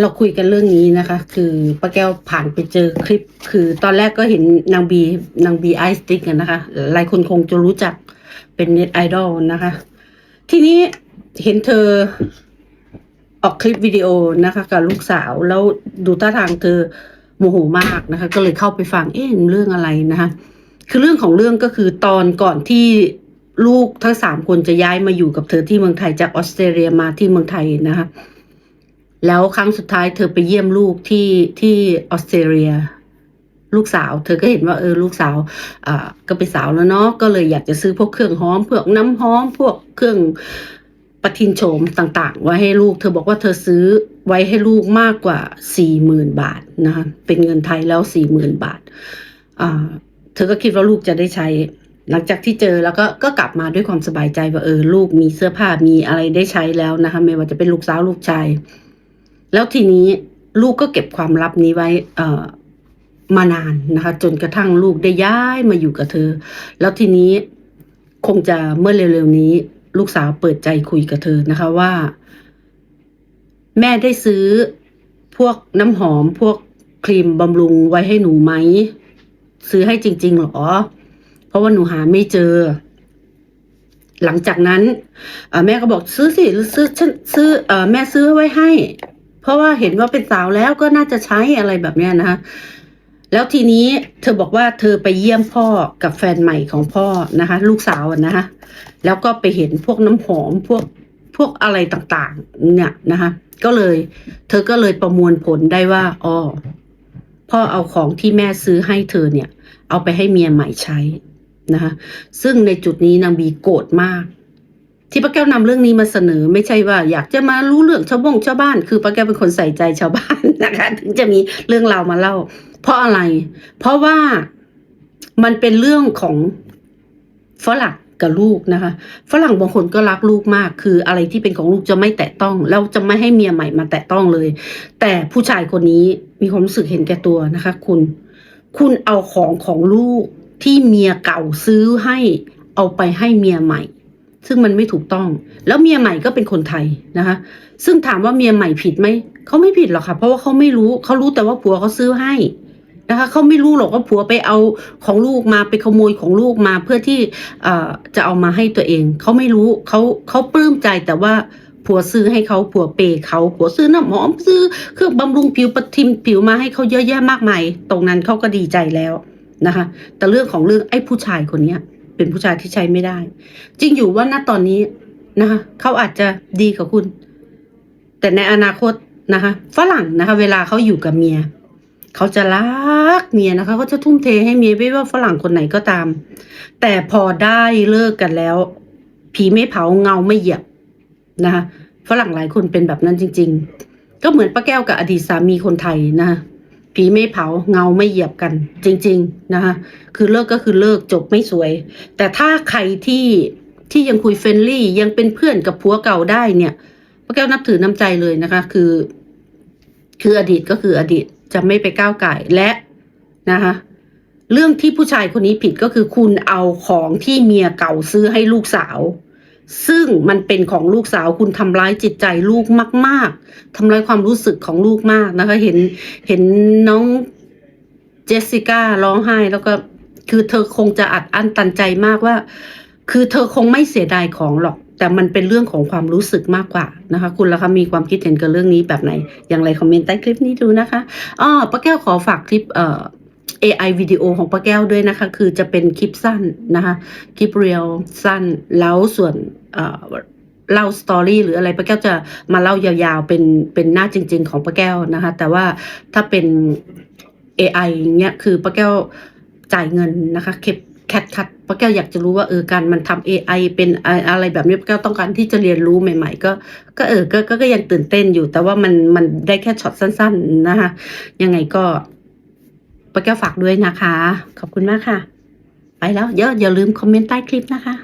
เราคุยกันเรื่องนี้นะคะ คือป้าแก้วผ่านไปเจอคลิป คือตอนแรกก็เห็นนางบีนางบีไอสติ๊กกันนะคะหลายคนคงจะรู้จักเป็นเน็ตไอดอลนะคะ ทีนี้เห็นเธอออกคลิปวิดีโอนะคะกับลูกสาวแล้วดูท่าทางเธอโมโหมากนะคะ ก็เลยเข้าไปฟังเอ๊ะเรื่องอะไรนะคะคือเรื่องของเรื่องก็คือตอนก่อนที่ลูกทั้งสามคนจะย้ายมาอยู่กับเธอที่เมืองไทยจากออสเตรเลียมาที่เมืองไทยนะคะ แล้วครั้งสุดท้ายเธอไปเยี่ยมลูกที่ที่ออสเตรเลีย ลูกสาว เธอก็เห็นว่าเออลูกสาวอ่าก็เป็นสาวแล้วเนาะก็เลยอยากจะซื้อพวกเครื่องหอมพวกน้ำหอมพวกเครื่องประทินโฉมต่าง ๆ ไว้ให้ลูก เธอบอกว่าเธอซื้อไว้ให้ลูกมากกว่าสี่หมื่นบาทนะคะเป็นเงินไทยแล้วสี่หมื่นบาทอ่าเธอก็คิดว่าลูกจะได้ใช้ หลังจากที่เจอแล้วก็ก็กลับมาด้วยความสบายใจว่าเออลูกมีเสื้อผ้ามีอะไรได้ใช้แล้วนะคะไม่ว่าจะเป็นลูกสาวลูกชาย แล้วทีนี้ลูกก็เก็บความลับนี้ไว้เอ่อมานานนะคะ จนกระทั่งลูกได้ย้ายมาอยู่กับเธอ แล้วทีนี้คงจะเมื่อเร็วๆนี้ ลูกสาวเปิดใจคุยกับเธอนะคะว่า แม่ได้ซื้อพวกน้ำหอมพวกครีมบำรุงไว้ให้หนูไหม ซื้อให้จริง ๆหรอ เพราะว่าหนูหาไม่เจอ หลังจากนั้นแม่ก็บอกซื้อสิซื้อฉันซื้ออแม่ซื้อไว้ให้ ราะว่าเห็นว่าเป็นสาวแล้วก็น่าจะใช้อะไรแบบเนี้ยนะคะแล้วทีนี้เธอบอกว่าเธอไปเยี่ยมพ่อกับแฟนใหม่ของพ่อนะคะ ลูกสาวนะคะแล้วก็ไปเห็นพวกน้ำหอมพวกพวกอะไรต่างๆ เนี่ยนะคะ ก็เลย เธอก็เลยประมวลผลได้ว่าอ๋อพ่อเอาของที่แม่ซื้อให้เธอเนี่ย เอาไปให้เมียใหม่ใช้นะคะซึ่งในจุดนี้นางบีโกรธมาก ที่ป้าแก้วนำเรื่องนี้มาเสนอ ไม่ใช่ว่าอยากจะมารู้เรื่องชาวบ้งชาวบ้าน คือป้าแก้วเป็นคนใส่ใจชาวบ้านนะคะ ถึงจะมีเรื่องราวมาเล่า เพราะอะไร เพราะว่ามันเป็นเรื่องของฝรั่งกับลูกนะคะ ฝรั่งบางคนก็รักลูกมาก คืออะไรที่เป็นของลูกจะไม่แตะต้อง แล้วจะไม่ให้เมียใหม่มาแตะต้องเลย แต่ผู้ชายคนนี้มีความรู้สึกเห็นแก่ตัวนะคะ คุณ คุณเอาของของลูกที่เมียเก่าซื้อให้เอาไปให้เมียใหม่ ซึ่งมันไม่ถูกต้อง แล้วเมียใหม่ก็เป็นคนไทยนะคะ ซึ่งถามว่าเมียใหม่ผิดไหมเขาไม่ผิดหรอกค่ะ เพราะว่าเขาไม่รู้เขารู้แต่ว่าผัวเขาซื้อให้นะคะเขาไม่รู้หรอกว่าผัวไปเอาของลูกมาไปขโมยของลูกมาเพื่อที่จะเอามาให้ตัวเองเขาไม่รู้เขาเขาปลื้มใจแต่ว่าผัวซื้อให้เขาผัวเปย์เขาผัวซื้อน้ำหอมซื้อเครื่องบำรุงผิวปะทิมผิวมาให้เขาเยอะแยะมากมายตรงนั้นเขาก็ดีใจแล้วนะคะ แต่เรื่องของเรื่องไอ้ผู้ชายคนเนี้ย เป็นผู้ชายที่ใช้ไม่ได้ จริงอยู่ว่าณตอนนี้นะคะเขาอาจจะดีกับคุณ แต่ในอนาคตนะคะฝรั่งนะคะ เวลาเขาอยู่กับเมียเขาจะรักเมียนะคะเขาจะทุ่มเทให้เมียไม่ว่าฝรั่งคนไหนก็ตาม แต่พอได้เลิกกันแล้ว ผีไม่เผาเงาไม่เหยียบนะคะฝรั่งหลายคนเป็นแบบนั้นจริง ๆ ก็เหมือนป้าแก้วกับอดีตสามีคนไทยนะคะ ผีไม่เผาเงาไม่เหยียบกัน จริง ๆ นะคะคือเลิกก็คือเลิกจบไม่สวย แต่ถ้าใครที่ที่ยังคุยเฟรนลี่ยังเป็นเพื่อนกับผัวเก่าได้เนี่ยป้าแก้วนับถือน้ำใจเลยนะคะ คือ คืออดีตก็คืออดีตจะไม่ไปก้าวไก่และนะคะเรื่องที่ผู้ชายคนนี้ผิดก็คือคุณเอาของที่เมียเก่าซื้อให้ลูกสาว ซึ่งมันเป็นของลูกสาวคุณทำร้ายจิตใจลูกมาก ๆทำร้ายความรู้สึกของลูกมากนะคะ เห็นเห็นน้องเจสสิก้าร้องไห้แล้วก็คือเธอคงจะอัดอั้นตันใจมากว่า คือเธอคงไม่เสียดายของหรอก แต่มันเป็นเรื่องของความรู้สึกมากกว่านะคะ คุณล่ะคะมีความคิดเห็นกับเรื่องนี้แบบไหน อย่างไรคอมเมนต์ใต้คลิปนี้ดูนะคะอ้อป้าแก้วขอฝากคลิปเอ่อ AI วิดีโอของป้าแก้วด้วยนะคะ คือจะเป็นคลิปสั้นนะคะ คลิปเรียลสั้น แล้วส่วนเล่าสตอรี่หรืออะไรป้าแก้วจะมาเล่ายาวๆ เป็นเป็นหน้าจริง ๆ ของป้าแก้วนะคะ แต่ว่าถ้าเป็น AI เนี้ยคือป้าแก้วจ่ายเงินนะคะเก็บแคทคัดป้าแก้วอยากจะรู้ว่าเออการมันทำ AI เป็นอะไรแบบนี้ป้าแก้วต้องการที่จะเรียนรู้ใหม่ ๆ ก็ก็เออก็ก็ยังตื่นเต้นอยู่ แต่ว่ามันมันได้แค่ช็อตสั้น ๆนะคะยังไงก็ ป้าแก้วฝากด้วยนะคะ ขอบคุณมากค่ะ ไปแล้วเยอะอย่าลืมคอมเมนต์ใต้คลิปนะคะ